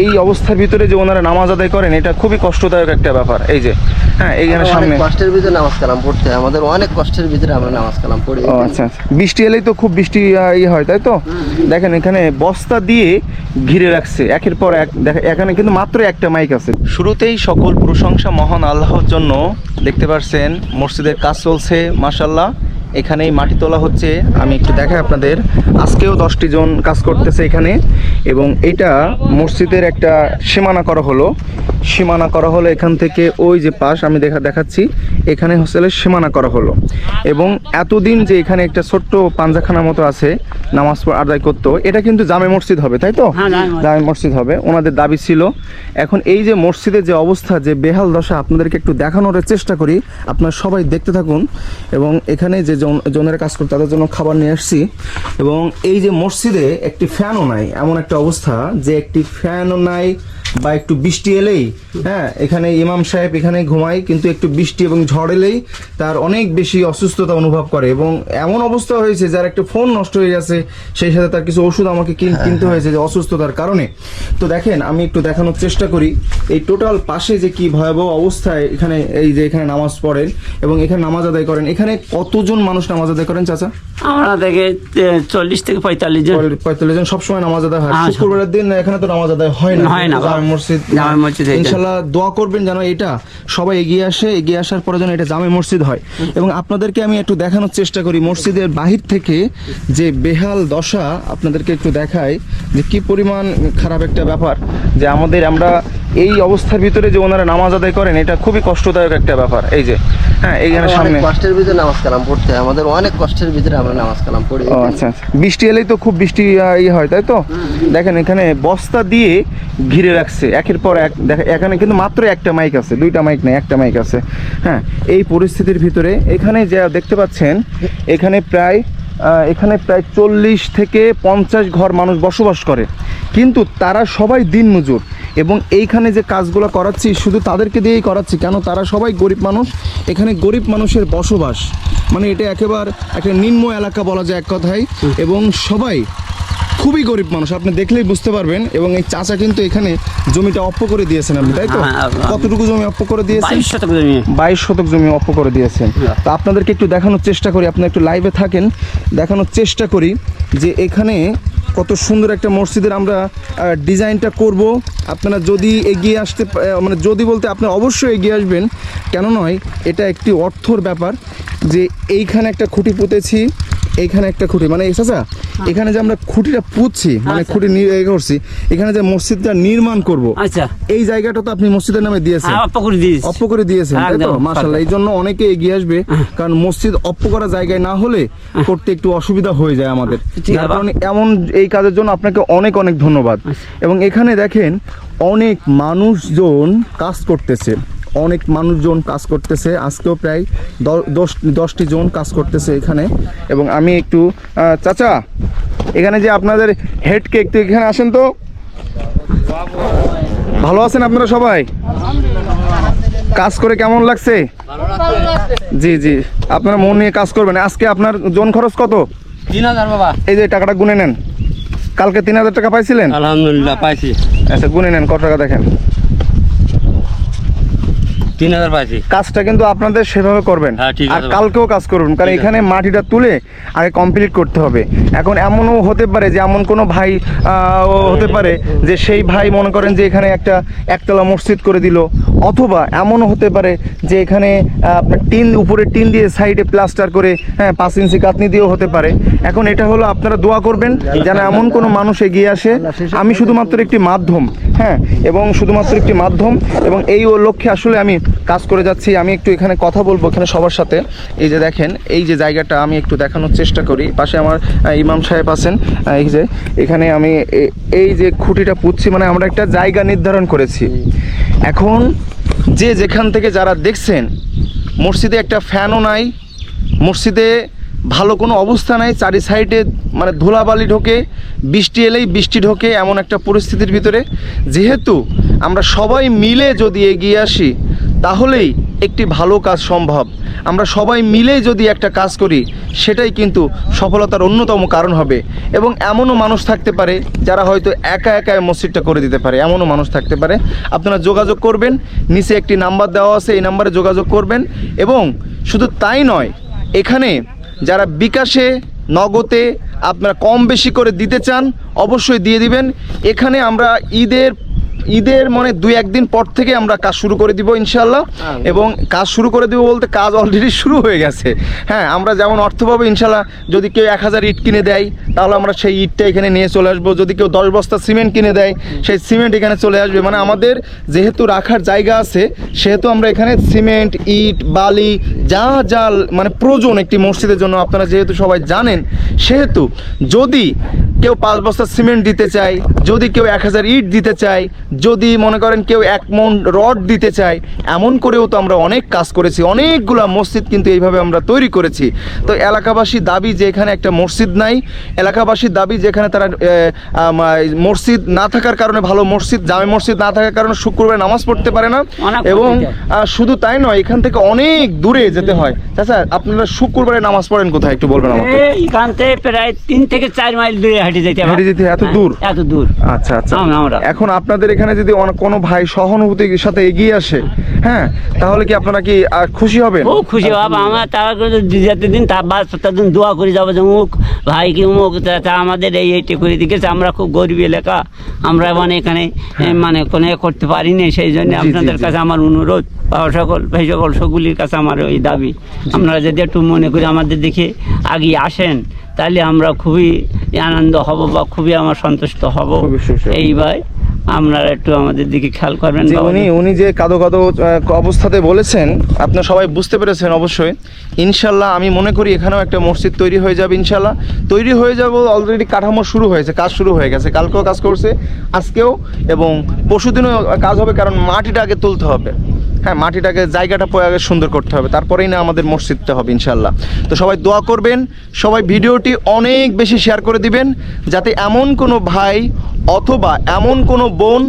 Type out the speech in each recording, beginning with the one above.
এই অবস্থার ভিতরে যে ওনারা নামাজ আদায় করেন এটা খুবই কষ্টদায়ক একটা ব্যাপার। এই যে হ্যাঁ এইখানে সামনে। কষ্টের ভিতরে নামাজ কালাম পড়তে হয় আমাদের অনেক কষ্টের ভিতরে আমরা নামাজ কালাম পড়ি। ও আচ্ছা আচ্ছা। বৃষ্টি এলেই তো খুব বৃষ্টি ইয়ে হয় তাই তো? দেখেন এখানে বস্তা দিয়ে ঘিরে রাখছে। একের পর এক দেখেন এখানে কিন্তু মাত্র একটা মাইক আছে। শুরুতেই সকল প্রশংসা মহান আল্লাহর জন্য। দেখতে পাচ্ছেন মসজিদের কাজ চলছে মাশাল্লাহ এখানেই মাটি তোলা হচ্ছে। আমি একটু দেখাই আপনাদের। আজকেও দশটি জন কাজ করতেছে এখানে। এবং এটা মসজিদের একটা সীমানা করা হলো। সীমানা করা হলো এখান থেকে ওই যে পাশ আমি দেখা দেখাচ্ছি এখানে হোস্টেলের সীমানা করা হলো। এবং এতদিন যে এখানে একটা ছোট্ট পাঞ্জাখানা মতো আছে নামাজ আদায় করতো এটা কিন্তু জামে মসজিদ হবে তাই তো? হ্যাঁ, জামে মসজিদ। হবে ওনাদের দাবি ছিল। এখন এই যে মসজিদের যে অবস্থা যে বেহাল দশা আপনাদেরকে একটু দেখানোর চেষ্টা করি আপনারা সবাই দেখতে থাকুন। এবং এখানে যে জনের কাজ করে তাদের জন্য খাবার নিয়ে আসছি। এবং এই যে মসজিদে একটি ফ্যানও নাই এমন একটা অবস্থা যে একটি ফ্যানও নাই বা একটু বৃষ্টি এলেই হ্যাঁ এখানে ইমাম সাহেব এখানে ঘুমায় কিন্তু একটু বৃষ্টি এবং ঝড় এলেই তার অনেক বেশি অসুস্থতা অনুভব করে এবং এমন অবস্থা হয়েছে যার একটা ফোন নষ্ট হয়ে গেছে সেই সাথে তার কিছু ওষুধ আমাকে কিন- কিনতে হয়েছে যে অসুস্থতার কারণে। তো দেখেন আমি একটু দেখানোর চেষ্টা করি এই টোটাল পাশে যে কি ভয়াবহ অবস্থায় এখানে এই যে এখানে নামাজ পড়েন এবং এখানে নামাজ আদায় করেন এখানে কতজন মানুষ নামাজ আদায় করেন চাচা? আমরা থেকে চল্লিশ থেকে পঁয়তাল্লিশ জন। পঁয়তাল্লিশ জন সবসময় নামাজ আদায় হয়। হ্যাঁ, শুক্রবারের দিন এখানে তো নামাজ আদায় হয় না হয় না। জামে মসজিদ। জামে মসজিদ ইনশাল্লাহ দোয়া করবেন যেন এটা সবাই এগিয়ে আসে এগিয়ে আসার পরে যেন এটা জামে মসজিদ হয়। এবং আপনাদেরকে আমি একটু দেখানোর চেষ্টা করি মসজিদের বাহির থেকে যে বেহাল দশা আপনাদেরকে একটু দেখাই যে কি পরিমাণ খারাপ একটা ব্যাপার যে আমাদের আমরা এই অবস্থার ভিতরে যে ওনারা নামাজ আদায় করেন এটা খুবই কষ্টদায়ক একটা ব্যাপার। এই যে হ্যাঁ এইখানে সামনে কষ্টের ভিতরে নামাজ কালাম পড়তে হয়। আমাদের অনেক কষ্টের ভিতরে আমরা নামাজ কালাম পড়ি। ও আচ্ছা আচ্ছা। বৃষ্টি এলেই তো খুব বৃষ্টি ইয়ে হয় তাই তো? দেখেন এখানে বস্তা দিয়ে ঘিরে রাখছে। একের পর এক দেখেন এখানে কিন্তু মাত্র একটা মাইক আছে। দুইটা মাইক নেই একটা মাইক আছে। হ্যাঁ এই পরিস্থিতির ভিতরে এখানে যা দেখতে পাচ্ছেন এখানে প্রায় এখানে প্রায় চল্লিশ থেকে পঞ্চাশ ঘর মানুষ বসবাস করে। কিন্তু তারা সবাই দিনমজুর। এবং এইখানে যে কাজগুলো করাচ্ছি শুধু তাদেরকে দিয়েই করাচ্ছি কেন তারা সবাই গরিব মানুষ। এখানে গরিব মানুষের বসবাস মানে এটা একেবারে একটা নিম্ন এলাকা বলা যায় এক কথায়। এবং সবাই খুবই গরিব মানুষ আপনি দেখলেই বুঝতে পারবেন। এবং এই চাচা কিন্তু এখানে জমিটা অপ্প করে দিয়েছেন আপনি তাই তো? হ্যাঁ, হ্যাঁ। কতটুকু জমি অপ্প করে দিয়েছেন? বাইশ শতক জমি। অপ্প করে দিয়েছেন। হ্যাঁ। তো আপনাদেরকে একটু দেখানোর চেষ্টা করি আপনি একটু লাইভে থাকেন দেখানোর চেষ্টা করি যে এখানে কত সুন্দর একটা মসজিদের আমরা ডিজাইনটা করব। আপনারা যদি এগিয়ে আসতে মানে যদি বলতে আপনারা অবশ্যই এগিয়ে আসবেন কেন নয় এটা একটি অর্থর ব্যাপার যে এইখানে একটা খুঁটি পুঁতেছি এইখানে একটা খুঁটি মানে চাচা এখানে যে আমরা খুঁটিটা পুঁতছি মানে আচ্ছা। খুঁটি নি- এ করছি এখানে যে মসজিদটা নির্মাণ করব আচ্ছা। এই জায়গাটা তো আপনি মসজিদের নামে দিয়েছেন। হ্যাঁ অপ্প করে দিয়েছেন তাই তো। এই জন্য অনেকে এগিয়ে আসবে কারণ মসজিদ অপ্প করা জায়গায় না হলে করতে একটু অসুবিধা হয়ে যায় আমাদের। যার। কারণে এমন এই কাজের জন্য আপনাকে অনেক অনেক ধন্যবাদ। এবং এখানে দেখেন অনেক মানুষজন কাজ করতেছে। অনেক মানুষজন কাজ করতেছে আজকেও প্রায় দশ দশটি জন কাজ করতেছে এখানে। এবং আমি একটু চাচা এখানে যে আপনাদের হেড কেক তো এখানে আসেন তো? ভালো আছেন আপনারা সবাই? কাজ করে কেমন লাগছে? জি জি আপনারা মন নিয়ে কাজ করবেন। আজকে আপনার জন খরচ কত? তিন হাজার বাবা। এই যে টাকাটা গুনে নেন। কালকে তিন হাজার টাকা পাইছিলেন? আলহামদুলিল্লাহ পাইছি। আচ্ছা গুনে নেন কত টাকা দেখেন? তিন হাজার পাইছি। কাজটা কিন্তু আপনাদের সেভাবে করবেন। হ্যাঁ, আর কালকেও কাজ করবেন কারণ এখানে মাটিটা তুলে আগে কমপ্লিট করতে হবে। এখন এমনও হতে পারে যে এমন কোনো ভাই হতে পারে যে সেই ভাই মনে করেন যে এখানে একটা একতলা মসজিদ করে দিল। অথবা এমনও হতে পারে যে এখানে টিন উপরে টিন দিয়ে সাইডে প্লাস্টার করে হ্যাঁ পাঁচ ইঞ্চি কাতনি দিয়েও হতে পারে। এখন এটা হলো আপনারা দোয়া করবেন যেন এমন কোনো মানুষ এগিয়ে আসে। আমি শুধুমাত্র একটি মাধ্যম হ্যাঁ এবং শুধুমাত্র একটি মাধ্যম, এবং এই ও লক্ষ্যে আসলে আমি কাজ করে যাচ্ছি। আমি একটু এখানে কথা বলব এখানে সবার সাথে। এই যে দেখেন, এই যে জায়গাটা আমি একটু দেখানোর চেষ্টা করি। পাশে আমার ইমাম সাহেব আছেন এই যে, এখানে আমি এই যে খুঁটিটা পুঁতছি মানে আমরা একটা জায়গা নির্ধারণ করেছি। এখন যে যেখান থেকে যারা দেখছেন, মসজিদে একটা ফ্যানও নাই, মসজিদে ভালো কোনো অবস্থা নাই, চারি সাইডে মানে ধুলাবালি ঢোকে, বৃষ্টি এলেই বৃষ্টি ঢোকে এমন একটা পরিস্থিতির ভিতরে। যেহেতু আমরা সবাই মিলে যদি এগিয়ে আসি, তাহলেই একটি ভালো কাজ সম্ভব। আমরা সবাই মিলে যদি একটা কাজ করি, সেটাই কিন্তু সফলতার অন্যতম কারণ হবে। এবং এমনও মানুষ থাকতে পারে যারা হয়তো একা একা মসজিদটা করে দিতে পারে। এমনও মানুষ থাকতে পারে। আপনারা যোগাযোগ করবেন, নিচে একটি নাম্বার দেওয়া আছে, এই নাম্বারে যোগাযোগ করবেন। এবং শুধু তাই নয়, এখানে যারা বিকাশে, নগদে আপনারা কম বেশি করে দিতে চান, অবশ্যই দিয়ে দিবেন। এখানে আমরা ঈদের ঈদের মানে দুই একদিন পর থেকে আমরা কাজ শুরু করে দিব ইনশাল্লাহ এবং কাজ শুরু করে দিব বলতে কাজ অলরেডি শুরু হয়ে গেছে। হ্যাঁ আমরা যেমন অর্থ পাবো ইনশাল্লাহ যদি কেউ এক হাজার ইট কিনে দেয় তাহলে আমরা সেই ইটটা এখানে নিয়ে চলে আসব। যদি কেউ দশ বস্তা সিমেন্ট কিনে দেয় সেই সিমেন্ট এখানে চলে আসবে। মানে আমাদের যেহেতু রাখার জায়গা আছে সেহেতু আমরা এখানে সিমেন্ট ইট বালি যা যা মানে প্রয়োজন একটি মসজিদের জন্য আপনারা যেহেতু সবাই জানেন সেহেতু যদি কেউ পাঁচ বস্তা সিমেন্ট দিতে চায় যদি কেউ এক হাজার ইট দিতে চায় যদি মনে করেন কেউ এক মন রড দিতে চায় এমন করেও তো আমরা অনেক কাজ করেছি অনেকগুলা মসজিদ কিন্তু এইভাবে আমরা তৈরি করেছি। তো এলাকাবাসী দাবি যে এখানে একটা মসজিদ নাই এলাকাবাসীর দাবি যেখানে তারা মসজিদ না থাকার কারণে ভালো মসজিদ জামে মসজিদ না থাকার কারণে শুক্রবার নামাজ পড়তে পারে না। এবং শুধু তাই নয় এখান থেকে অনেক দূরে যেতে হয়। চাচা আপনারা শুক্রবারে নামাজ পড়েন কোথায়? একটু বলবেন আমাকে। এইখান থেকে প্রায় তিন থেকে চার মাইল দূরে হাঁটে যেতে হবে। হেঁটে যেতে এত দূর? হ্যাঁ, এত দূর। আচ্ছা আচ্ছা। আমরা-। এখন আপনাদের এখানে যদি কোনো ভাই সহানুভূতির সাথে এগিয়ে আসে হ্যাঁ তাহলে কি আপনারা কি খুশি হবেন? খুব খুশি বাবা আমরা তারা করে যেতে দিন তার বাদ দিন দোয়া করে যাব যে মুখ ভাই কি মুখ তা আমাদের এই এইটা করে দিকেছে আমরা খুব গরিব এলাকা। আমরা মানে এখানে মানে কোনো করতে পারিনি সেই জন্য আপনাদের কাছে আমার অনুরোধ। বা সকল ভাই সকল সকলের কাছে আমার ওই দাবি। আপনারা যদি একটু মনে করে আমাদের দেখে আগিয়ে আসেন তাহলে আমরা খুবই আনন্দ হব বা খুবই আমার সন্তুষ্ট হব। খুবই সুখী হব। এই ভাই আপনারা একটু আমাদের দিকে খেয়াল করবেন উনি উনি যে কাদো কাদো অবস্থাতে বলেছেন আপনারা সবাই বুঝতে পেরেছেন অবশ্যই। ইনশাল্লাহ আমি মনে করি এখানেও একটা মসজিদ তৈরি হয়ে যাবে ইনশাল্লাহ। তৈরি হয়ে যাবে অলরেডি কাঠামো শুরু হয়েছে কাজ শুরু হয়ে গেছে। কালকেও কাজ করছে আজকেও এবং পরশুদিনও কাজ হবে কারণ মাটিটা আগে তুলতে হবে। হ্যাঁ মাটিটাকে জায়গাটা পরে আগে সুন্দর করতে হবে, তারপরেই না আমাদের মসজিদটা হবে ইনশাল্লাহ তো সবাই দোয়া করবেন, সবাই ভিডিওটি অনেক বেশি শেয়ার করে দিবেন, যাতে এমন কোনো ভাই অথবা এমন কোনো বোন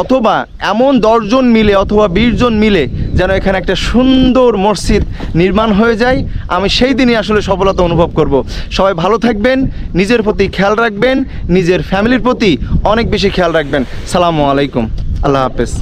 অথবা এমন দশজন মিলে অথবা বিশ জন মিলে যেন এখানে একটা সুন্দর মসজিদ নির্মাণ হয়ে যায়। আমি সেই দিনই আসলে সফলতা অনুভব করব। সবাই ভালো থাকবেন, নিজের প্রতি খেয়াল রাখবেন, নিজের ফ্যামিলির প্রতি অনেক বেশি খেয়াল রাখবেন। সালামু আলাইকুম। আল্লাহ হাফেজ।